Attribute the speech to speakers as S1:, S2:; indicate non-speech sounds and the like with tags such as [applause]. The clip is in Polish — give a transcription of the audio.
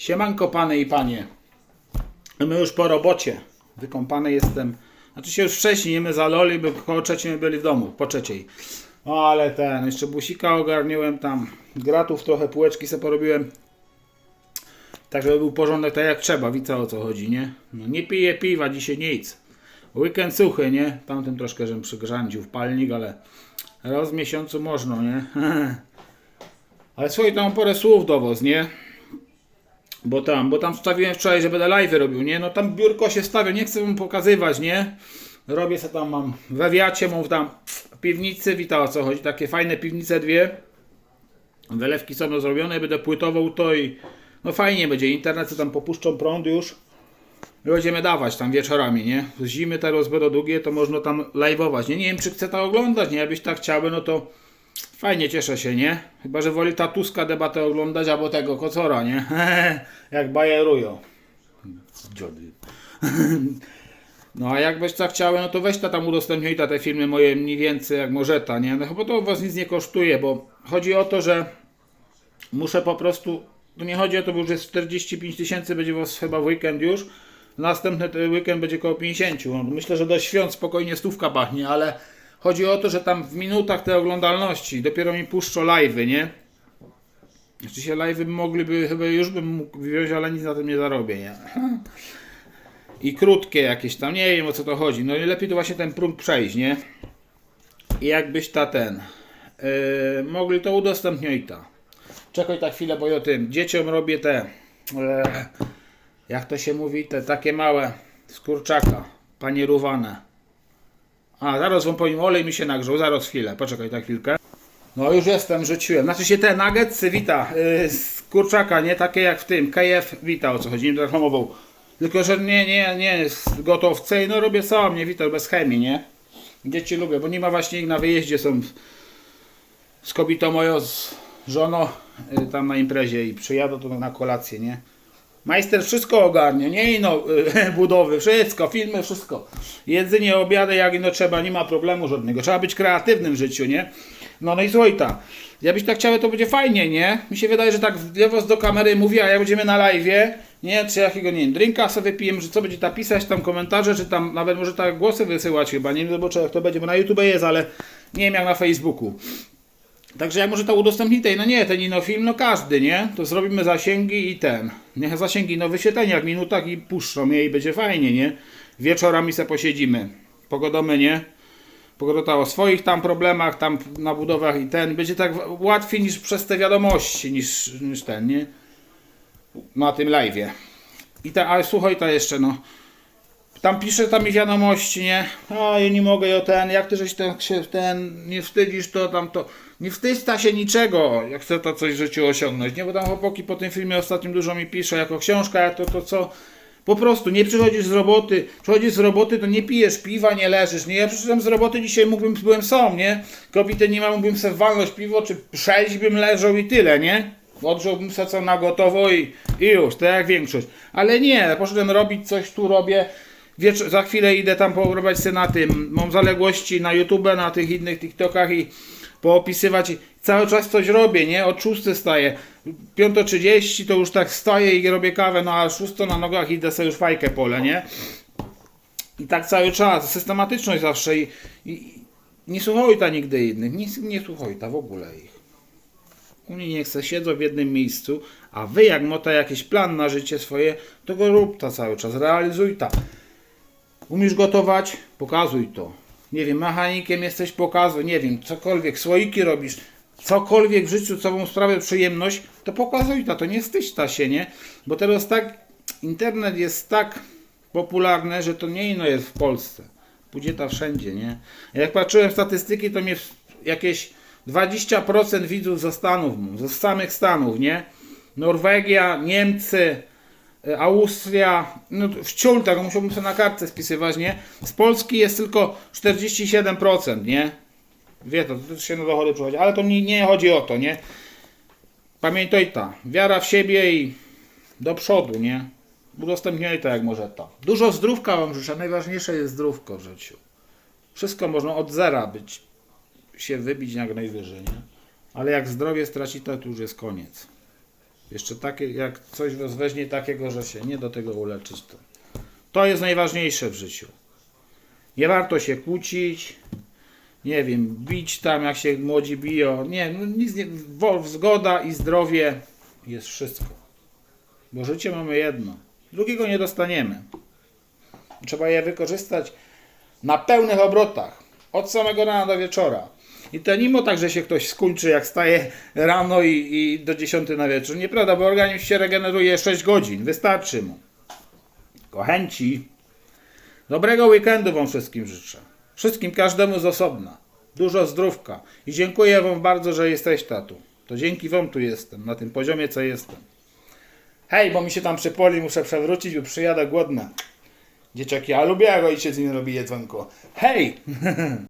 S1: Siemanko pany i panie. My już po robocie. Wykąpany jestem. Znaczy się już wcześniej, nie my za loli, by koło trzeciej byli w domu, po trzeciej. O, ale ten, jeszcze busika ogarniłem tam, gratów trochę, półeczki sobie porobiłem. Tak, żeby był porządek tak jak trzeba, widzę o co chodzi, nie? No, nie piję piwa, dzisiaj nic. Weekend suchy, nie? Tamtym troszkę, żem przygrzandził w palnik, ale raz w miesiącu można, nie? [laughs] ale słuchaj, tam porę słów do was, nie? Bo tam, bo tam wstawiłem wczoraj, że będę live robił, nie? No tam biurko się stawia, nie chcę wam pokazywać, nie? Robię se tam, mam we wiacie, mów tam piwnicy, wita o co chodzi, takie fajne piwnice dwie. Wylewki są zrobione, będę płytował to i no fajnie będzie, internet co tam popuszczą prąd już. Będziemy dawać tam wieczorami, nie? Z zimy teraz będą długie, to można tam live'ować, nie? Nie wiem, czy chce to oglądać, nie? Jakbyś tak chciałby, no to fajnie, cieszę się, nie? Chyba, że woli tatuska debatę oglądać, albo tego kocora, nie? [laughs] Jak bajerują. Dziody. [laughs] No a jakbyś tak chciały, no to weź ta tam udostępnij ta te filmy moje mniej więcej jak może ta, nie? No chyba to was nic nie kosztuje, bo chodzi o to, że muszę po prostu, to nie chodzi o to, bo już jest 45 tysięcy, będzie was chyba w weekend już, następny weekend będzie około 50, no, myślę, że do świąt spokojnie stówka pachnie, ale chodzi o to, że tam w minutach tej oglądalności dopiero mi puszczą live'y, nie? Oczywiście live'y mogliby, chyba już bym mógł wziąć, ale nic na tym nie zarobię, nie? I krótkie jakieś tam, nie wiem o co to chodzi. No i lepiej to właśnie ten próg przejść, nie? I jakbyś ta ten. Yy, mogli to udostępnić ta. Czekaj tak chwilę, bo ja tym. Dzieciom robię te. Yy, jak to się mówi? Te takie małe z kurczaka. Panierowane. A, zaraz wam powiem, olej mi się nagrzał, zaraz chwilę, poczekaj tak chwilkę. No już jestem, rzuciłem. Znaczy się te nuggetsy, wita, yy, z kurczaka, nie takie jak w tym, KF, wita o co chodzi, nie reklamował. Tylko, że nie, nie, nie, z gotowce, no robię sam, nie wita, bez chemii, nie? Dzieci lubię, bo nie ma właśnie ich na wyjeździe, są z kobietą moją, z żoną, yy, tam na imprezie i przyjadą to na kolację, nie? Majster wszystko ogarnie, nie ino y, [laughs] budowy, wszystko, filmy, wszystko. Jedzenie, obiady, jak ino trzeba, nie ma problemu żadnego. Trzeba być kreatywnym w życiu, nie? No no i słuchaj ta. Ja byś tak chciał, to będzie fajnie, nie? Mi się wydaje, że tak w lewo do kamery mówi, a jak będziemy na live, nie? Czy jakiego, nie wiem, drinka sobie pijemy, że co będzie ta pisać, tam komentarze, czy tam nawet może tak głosy wysyłać chyba, nie wiem, zobaczę jak to będzie, bo na YouTube jest, ale nie wiem jak na Facebooku. Także jak może to udostępnić tej, no nie, ten ino film, no każdy, nie? To zrobimy zasięgi i ten. Niech zasięgi, no wyświetlenia w minutach i puszczą je i będzie fajnie, nie? Wieczorami se posiedzimy. Pogodomy, nie? Pogodota o swoich tam problemach, tam na budowach i ten. Będzie tak łatwiej niż przez te wiadomości, niż, niż ten, nie? Na tym live'ie. I ta, ale słuchaj, ta jeszcze, no. Tam pisze tam mi wiadomości, nie? A ja nie mogę, ja ten, jak ty żeś ten, się ten, nie wstydzisz to tam to. Nie wstydź ta się niczego, jak chce to coś w życiu osiągnąć, nie? Bo tam chłopaki po tym filmie ostatnim dużo mi pisze, jako książka, to, to co. Po prostu nie przychodzisz z roboty, przychodzisz z roboty, to nie pijesz piwa, nie leżysz, nie? Ja przyszedłem z roboty dzisiaj, mógłbym, byłem sam, nie? Kobiety nie ma, mógłbym sobie walnąć piwo, czy przejść bym leżał i tyle, nie? Odżyłbym se co na gotowo i, i już, tak jak większość. Ale nie, poszedłem robić coś, tu robię. Wiecz- za chwilę idę tam porobić sobie na tym. Mam zaległości na YouTube, na tych innych TikTokach i poopisywać. Cały czas coś robię, nie? Od 6 staję. 5.30 to już tak staję i robię kawę, no a 6 na nogach idę sobie już fajkę pole, nie? I tak cały czas, systematyczność zawsze i, i nie słuchaj ta nigdy innych, nie, nie słuchaj ta w ogóle ich. Oni nie chce siedzą w jednym miejscu, a wy jak mota jakiś plan na życie swoje, to go rób ta cały czas, realizuj ta. Umiesz gotować? Pokazuj to. Nie wiem, mechanikiem jesteś, pokazuj, nie wiem, cokolwiek, słoiki robisz, cokolwiek w życiu, co wam przyjemność, to pokazuj to, to nie ta się, nie? Bo teraz tak, internet jest tak popularny, że to nie ino jest w Polsce. Pójdzie ta wszędzie, nie? Jak patrzyłem statystyki, to mnie jakieś 20% widzów ze Stanów, ze samych Stanów, nie? Norwegia, Niemcy, Austria, no to w ciul tego musiałbym sobie na kartce spisywać, nie? Z Polski jest tylko 47%, nie? Wie to, to się na dochody przychodzi, ale to nie, nie chodzi o to, nie? Pamiętaj ta, wiara w siebie i do przodu, nie? Udostępniaj to jak może to. Dużo zdrówka wam życzę, najważniejsze jest zdrówko w życiu. Wszystko można od zera być, się wybić jak najwyżej, nie? Ale jak zdrowie straci, to już jest koniec. Jeszcze takie, jak coś was weźmie takiego, że się nie do tego uleczysz, to, jest najważniejsze w życiu. Nie warto się kłócić, nie wiem, bić tam, jak się młodzi biją. Nie, no nic nie. wo- Zgoda i zdrowie jest wszystko. Bo życie mamy jedno. Drugiego nie dostaniemy. Trzeba je wykorzystać na pełnych obrotach. Od samego rana do wieczora. I to mimo tak, że się ktoś skończy, jak staje rano i, i do 10 na wieczór. Nieprawda, bo organizm się regeneruje 6 godzin. Wystarczy mu. Kochęci. Dobrego weekendu Wam wszystkim życzę. Wszystkim, każdemu z osobna. Dużo zdrówka. I dziękuję Wam bardzo, że jesteś tatu. To dzięki Wam tu jestem, na tym poziomie, co jestem. Hej, bo mi się tam przypoli, muszę przewrócić, bo przyjadę głodna. Dzieciaki, ja lubię, jak ojciec mi robi jedzonko. Hej! [laughs]